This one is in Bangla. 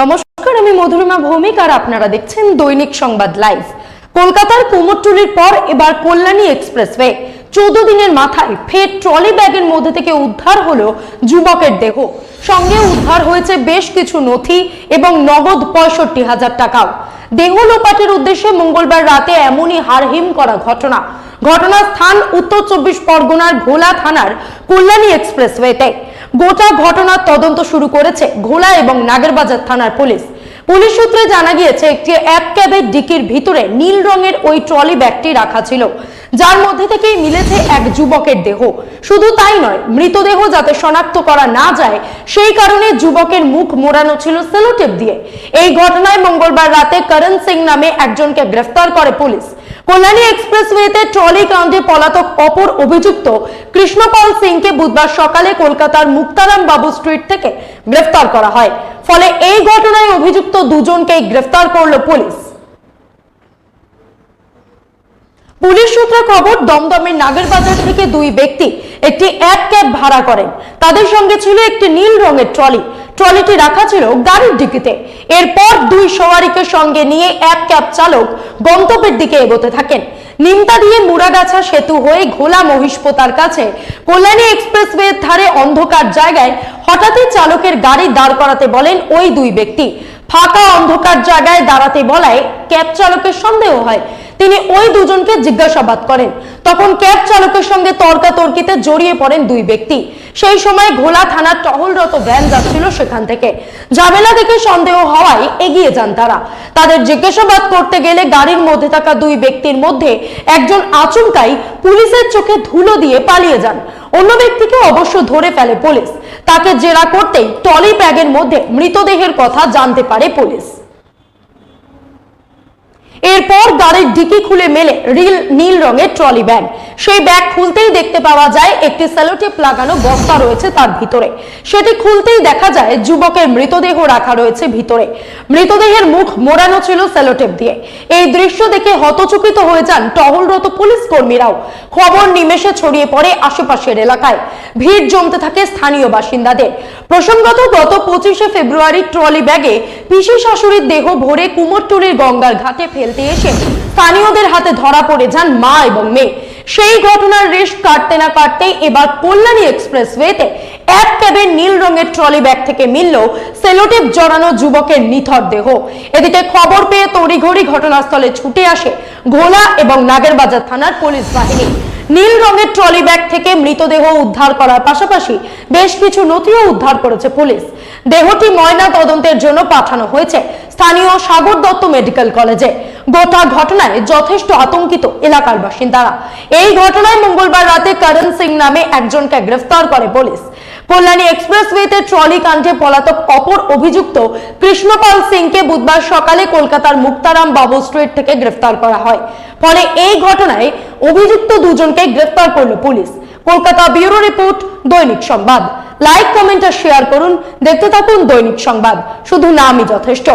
নমস্কার, আমি মধুরিমা ভৌমিক আর আপনারা দেখছেন দৈনিক সংবাদ লাইভ। কলকাতার কুমোরটুলির পর এবার কল্যাণী এক্সপ্রেসওয়ে। চোদ্দ দিনের মাথায় ফের ট্রলি ব্যাগের মধ্যে থেকে উদ্ধার হলো যুবকের দেহ। সঙ্গে উদ্ধার হয়েছে বেশ কিছু নথি এবং নগদ পঁয়ষট্টি হাজার টাকাও। দেহ লোপাটের উদ্দেশ্যে মঙ্গলবার রাতে এমনই হারহিম করা ঘটনা। ঘটনার স্থান উত্তর চব্বিশ পরগনার ভোলা থানার কল্যাণী এক্সপ্রেসওয়েতে। গোটা ঘটনার তদন্ত শুরু করেছে ঘোলা এবং নাগেরবাজার থানার পুলিশ। পুলিশ সূত্রে জানা গিয়েছে, একটি এক ক্যাবের ডিকির ভিতরে নীল রঙের ওই ট্রলি ব্যাগটি রাখা ছিল, যার মধ্যে থেকেই মিলেছে এক যুবকের দেহ। শুধু তাই নয়, মৃতদেহ যাতে শনাক্ত করা না যায়, সেই কারণে যুবকের মুখ মোড়ানো ছিল সেলোটেপ দিয়ে। এই ঘটনায় মঙ্গলবার রাতে করণ সিং নামে একজনকে গ্রেফতার করে পুলিশ। কল্যাণী এক্সপ্রেসওয়েতে ট্রলি কাণ্ডে পলাতক অপর অভিযুক্ত কৃষ্ণপাল সিংকে বুধবার সকালে কলকাতার মুক্তারাম বাবু স্ট্রিট থেকে গ্রেফতার করা হয়। ফলে এই ঘটনায় অভিযুক্ত দুজনকেই গ্রেফতার করল পুলিশ। পুলিশ সূত্রে খবর, দমদমের নাগেরবাজার থেকে দুই ব্যক্তি একটি এক ক্যাব ভাড়া করেন। তাদের সঙ্গে ছিল একটি নীল রঙের ট্রলি। ট্রলিটি রাখা ছিল গাড়ির ডিকিতে। এরপর দুই সওয়ারিকে সঙ্গে নিয়ে এক ক্যাব চালক গন্তব্যের দিকে এগোতে থাকেন। নিমতা দিয়ে মুরাগাছা সেতু হয়ে ঘোলা মহিষপোতার কাছে কল্যাণী এক্সপ্রেসওয়ের ধারে অন্ধকার জায়গায় হঠাৎই চালকের গাড়ি দাঁড় করাতে বলেন ওই দুই ব্যক্তি। ফাঁকা অন্ধকার জায়গায় দাঁড়াতে বলায় ক্যাব চালকের সন্দেহ হয়। তিনি ওই দুজনকে জিজ্ঞাসাবাদ করেন। তখন ক্যাব চালকের সঙ্গে তর্কাতর্কিতে জড়িয়ে পড়েন দুই ব্যক্তি। সেই সময় ঘোলা থানার টহলরত ভ্যান যাচ্ছিল সেখান থেকে। ঝামেলা দেখে সন্দেহ হওয়ায় এগিয়ে যান তারা। তাদের জিজ্ঞাসাবাদ করতে গেলে গাড়ির মধ্যে থাকা দুই ব্যক্তির মধ্যে একজন আচমকাই পুলিশের চোখে ধুলো দিয়ে পালিয়ে যান। অন্য ব্যক্তিকে অবশ্য ধরে ফেলে পুলিশ। তাকে জেরা করতেই টলি ব্যাগের মধ্যে মৃতদেহের কথা জানতে পারে পুলিশ। এরপর গাড়ির ডিকি খুলে মেলে রিল নীল রঙের ট্রলি ব্যাগ। সেই ব্যাগ খুলতেই দেখতে পাওয়া যায় একটি সেলোটেপ লাগানো বস্তা রয়েছে তার ভিতরে। সেটি খুলতেই দেখা যায় যুবকের মৃতদেহ রাখা রয়েছে ভিতরে। মৃতদেহের মুখ মোড়ানো ছিল সেলোটেপ দিয়ে। এই দৃশ্য দেখে হতচকিত হয়ে যান টহলরত পুলিশ কর্মীরাও। খবর নিমেষে ছড়িয়ে পড়ে আশেপাশের এলাকায়। ভিড় জমতে থাকে স্থানীয় বাসিন্দাদের। প্রসঙ্গত গত পঁচিশে ফেব্রুয়ারি ট্রলি ব্যাগে পিসি শাশুড়ির দেহ ভরে কুমোরটুলির গঙ্গার ঘাটে ফেলতে এসে স্থানীয়দের হাতে ধরা পড়ে যান মা এবং মেয়ে। সেই ঘটনার রেশ কাটতে না কাটতেই এবার কল্যাণী এক্সপ্রেসওয়েতে এক ক্যাবের নীল রঙের ট্রলি ব্যাগ থেকে মিলল সেলোটেপ জড়ানো যুবকের নিথর দেহ। এদিকে খবর পেয়ে তড়িঘড়ি ঘটনাস্থলে ছুটে আসে ঘোলা এবং নাগেরবাজার থানার পুলিশ বাহিনী। নীল রঙের ট্রলি ব্যাগ থেকে মৃতদেহ উদ্ধার করার পাশাপাশি বেশ কিছু নথিও উদ্ধার করেছে পুলিশ। দেহটি ময়না তদন্তের জন্য পাঠানো হয়েছে স্থানীয় সাগর দত্ত মেডিকেল কলেজে। গোটা ঘটনায় যথেষ্ট আতঙ্কিত এলাকার বাসিন্দারা। এই ঘটনায় মঙ্গলবার রাতে করণ সিং নামে একজনকে গ্রেফতার করে পুলিশ। কল্যাণী এক্সপ্রেসওয়েতে ট্রলি কাণ্ডে পলাতক অপর অভিযুক্ত কৃষ্ণপাল সিংকে বুধবার সকালে কলকাতার মুক্তারাম বাবু স্ট্রিট থেকে গ্রেফতার করা হয়। ফলে এই ঘটনায় অভিযুক্ত দুজনকে গ্রেফতার করল পুলিশ। কলকাতা ব্যুরো রিপোর্ট, দৈনিক সংবাদ। লাইক, কমেন্ট আর শেয়ার করুন। দেখতে থাকুন দৈনিক সংবাদ। শুধু নামই যথেষ্ট।